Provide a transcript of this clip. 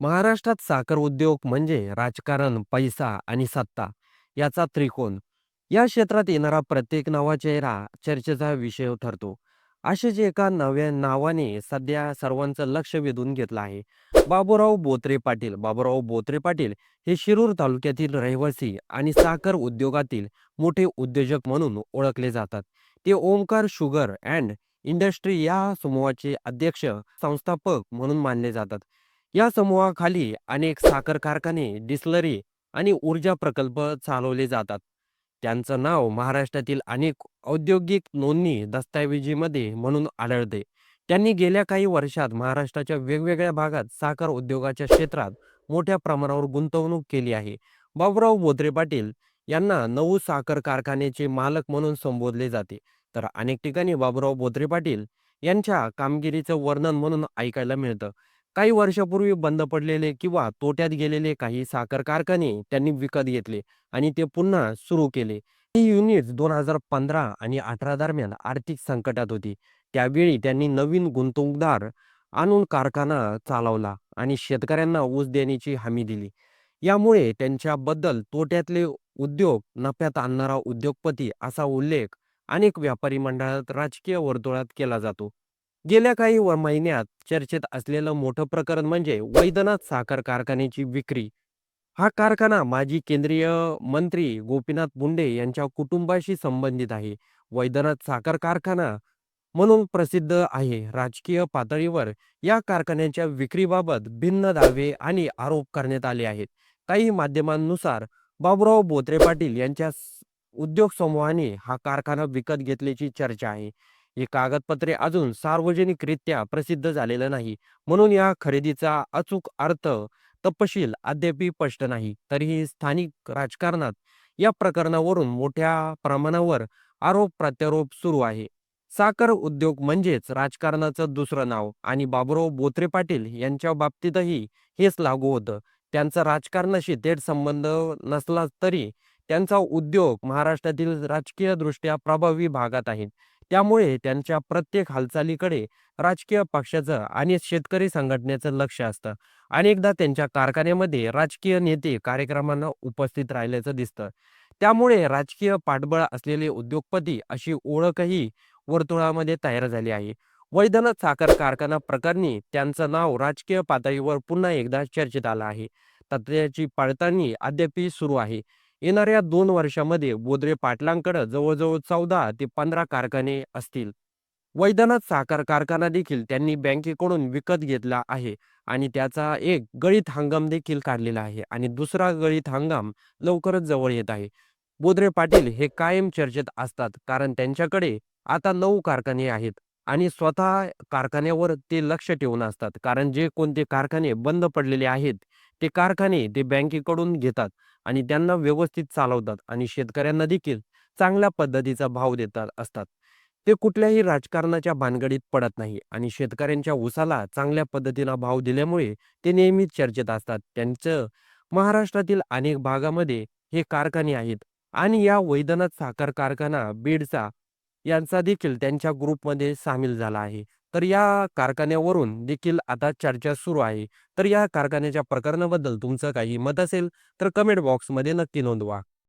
महाराष्ट्रात साखर उद्योग म्हणजे राजकारण, पैसा आणि सत्ता याचा त्रिकोण. या क्षेत्रात येणारा प्रत्येक नवा चेहरा चर्चेचा विषय ठरतो. असेच एका नव्या नावाने सध्या सर्वांचं लक्ष वेधून घेतलं आहे. बाबूराव बोत्रे पाटील. बाबूराव बोत्रे पाटील हे शिरूर तालुक्यातील रहिवासी आणि साखर उद्योगातील मोठे उद्योजक म्हणून ओळखले जातात. ते ओमकार शुगर अँड इंडस्ट्री या समूहाचे अध्यक्ष, संस्थापक म्हणून मानले जातात. या समूहाखाली अनेक साखर कारखाने, डिस्लरी आणि ऊर्जा प्रकल्प चालवले जातात. त्यांचं नाव महाराष्ट्रातील अनेक औद्योगिक नोंदणी दस्तऐवजीमध्ये म्हणून आढळते. त्यांनी गेल्या काही वर्षात महाराष्ट्राच्या वेगवेगळ्या भागात साखर उद्योगाच्या क्षेत्रात मोठ्या प्रमाणावर गुंतवणूक केली आहे. बाबूराव बोत्रे पाटील यांना नऊ साखर कारखान्याचे मालक म्हणून संबोधले जाते. तर अनेक ठिकाणी बाबूराव बोत्रे पाटील यांच्या कामगिरीचं वर्णन म्हणून ऐकायला मिळतं. काही वर्षापूर्वी बंद पडलेले किंवा तोट्यात गेलेले काही साखर कारखाने त्यांनी विकत घेतले आणि ते पुन्हा सुरू केले. ही युनिट्स 2015 आणि 18 दरम्यान आर्थिक संकटात होती. त्यावेळी त्यांनी नवीन गुंतवणूकदार आणून कारखाना चालवला आणि शेतकऱ्यांना ऊस देण्याची हमी दिली. यामुळे त्यांच्याबद्दल तोट्यातले उद्योग नफ्यात आणणारा उद्योगपती असा उल्लेख अनेक व्यापारी मंडळात, राजकीय वर्तुळात केला जातो. गेल्या काही महिन्यात चर्चेत असलेलं मोठं प्रकरण म्हणजे वैद्यनाथ साखर कारखान्याची विक्री. हा कारखाना माजी केंद्रीय मंत्री गोपीनाथ मुंडे यांच्या कुटुंबाशी संबंधित आहे. वैद्यनाथ साखर कारखाना म्हणून प्रसिद्ध आहे. राजकीय पातळीवर या कारखान्याच्या विक्रीबाबत भिन्न दावे आणि आरोप करण्यात आले आहेत. काही माध्यमांनुसार बाबूराव बोत्रे पाटील यांच्या उद्योग समूहाने हा कारखाना विकत घेतल्याची चर्चा आहे. ही कागदपत्रे अजून सार्वजनिकरित्या प्रसिद्ध झालेलं नाही. म्हणून या खरेदीचा अचूक अर्थ तपशील अद्याप स्पष्ट नाही. तरीही स्थानिक राजकारणात या प्रकरणावरून मोठ्या प्रमाणावर आरोप-प्रत्यारोप सुरू आहे. साखर उद्योग म्हणजेच राजकारणाचं दुसरं नाव आणि बाबुराव बोत्रे पाटील यांच्या बाबतीतही हेच लागू होतं. त्यांचा राजकारणाशी थेट संबंध नसला तरी त्यांचा उद्योग महाराष्ट्रातील राजकीय दृष्ट्या प्रभावी भागात आहे. त्यामुळे त्यांच्या प्रत्येक हालचालीकडे राजकीय पक्षाचं आणि शेतकरी संघटनेचं लक्ष असतं. अनेकदा त्यांच्या कारखान्यामध्ये राजकीय नेते कार्यक्रमांना उपस्थित राहिल्याचं दिसतं. त्यामुळे राजकीय पाठबळ असलेले उद्योगपती अशी ओळखही वर्तुळामध्ये तयार झाली आहे. वैद्यनाथ साखर कारखाना प्रकरणी त्यांचं नाव राजकीय पातळीवर पुन्हा एकदा चर्चेत आलं आहे. तथ्याची पडताळणी अद्यापही सुरू आहे. येणाऱ्या दोन वर्षामध्ये बोद्रे पाटलांकडे जवळजवळ 14 ते 15 कारखाने असतील. वैद्यनाथ साखर कारखाना देखील त्यांनी बँकेकडून विकत घेतला आहे आणि त्याचा एक गळीत हंगाम देखील काढलेला आहे आणि दुसरा गळीत हंगाम लवकरच जवळ येत आहे. बोद्रे पाटील हे कायम चर्चेत असतात कारण त्यांच्याकडे आता नऊ कारखाने आहेत आणि स्वतः कारखान्यावर ते लक्ष ठेवून असतात. कारण जे कोणते कारखाने बंद पडलेले आहेत, ते कारखाने ते बँकेकडून घेतात आणि त्यांना व्यवस्थित चालवतात आणि शेतकऱ्यांना देखील चांगल्या पद्धतीचा भाव देतात असतात. ते कुठल्याही राजकारणाच्या भानगडीत पडत नाही आणि शेतकऱ्यांच्या ऊसाला चांगल्या पद्धतीनं भाव दिल्यामुळे ते नेहमीच चर्चेत असतात. त्यांचं महाराष्ट्रातील अनेक भागामध्ये हे कारखाने आहेत आणि या वैद्यनाथ साखर कारखाना बीडचा यांचा देखील त्यांच्या ग्रुपमध्ये सामील झाला आहे. तर या कारखान्यावरून देखील आता चर्चा सुरू आहे. तर या कारखान्याच्या प्रकरणाबद्दल तुमचं काही मत असेल तर कमेंट बॉक्समध्ये नक्की नोंदवा.